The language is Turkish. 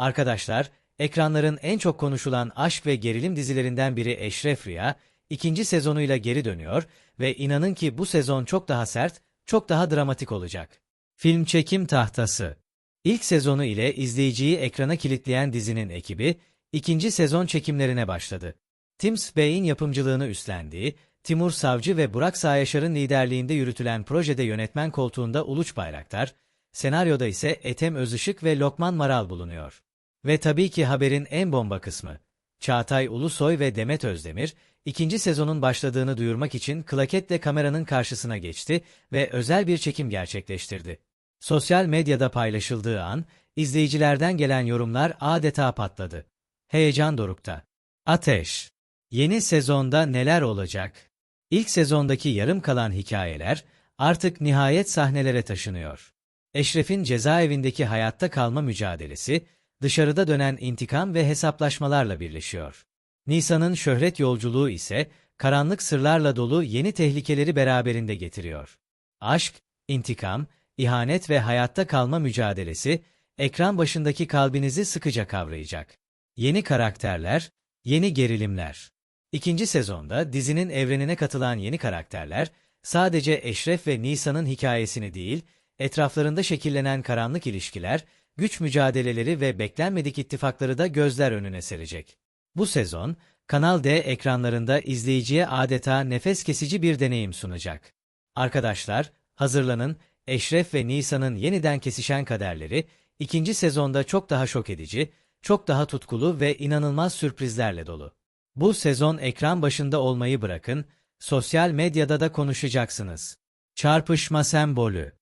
Arkadaşlar, ekranların en çok konuşulan aşk ve gerilim dizilerinden biri Eşref Rüya, ikinci sezonuyla geri dönüyor ve inanın ki bu sezon çok daha sert, çok daha dramatik olacak. Film çekim tahtası İlk sezonu ile izleyiciyi ekrana kilitleyen dizinin ekibi, ikinci sezon çekimlerine başladı. Tims Bey'in yapımcılığını üstlendiği, Timur Savcı ve Burak Sağyaşar'ın liderliğinde yürütülen projede yönetmen koltuğunda Uluç Bayraktar, senaryoda ise Ethem Özışık ve Lokman Maral bulunuyor. Ve tabii ki haberin en bomba kısmı. Çağatay Ulusoy ve Demet Özdemir, ikinci sezonun başladığını duyurmak için klaketle kameranın karşısına geçti ve özel bir çekim gerçekleştirdi. Sosyal medyada paylaşıldığı an, izleyicilerden gelen yorumlar adeta patladı. Heyecan dorukta. Ateş. Yeni sezonda neler olacak? İlk sezondaki yarım kalan hikayeler artık nihayet sahnelere taşınıyor. Eşref'in cezaevindeki hayatta kalma mücadelesi, dışarıda dönen intikam ve hesaplaşmalarla birleşiyor. Nisa'nın şöhret yolculuğu ise karanlık sırlarla dolu yeni tehlikeleri beraberinde getiriyor. Aşk, intikam, ihanet ve hayatta kalma mücadelesi ekran başındaki kalbinizi sıkıca kavrayacak. Yeni karakterler, yeni gerilimler. İkinci sezonda dizinin evrenine katılan yeni karakterler sadece Eşref ve Nisa'nın hikayesini değil, etraflarında şekillenen karanlık ilişkiler, güç mücadeleleri ve beklenmedik ittifakları da gözler önüne serecek. Bu sezon, Kanal D ekranlarında izleyiciye adeta nefes kesici bir deneyim sunacak. Arkadaşlar, hazırlanın, Eşref ve Nisa'nın yeniden kesişen kaderleri, ikinci sezonda çok daha şok edici, çok daha tutkulu ve inanılmaz sürprizlerle dolu. Bu sezon ekran başında olmayı bırakın, sosyal medyada da konuşacaksınız. Çarpışma sembolü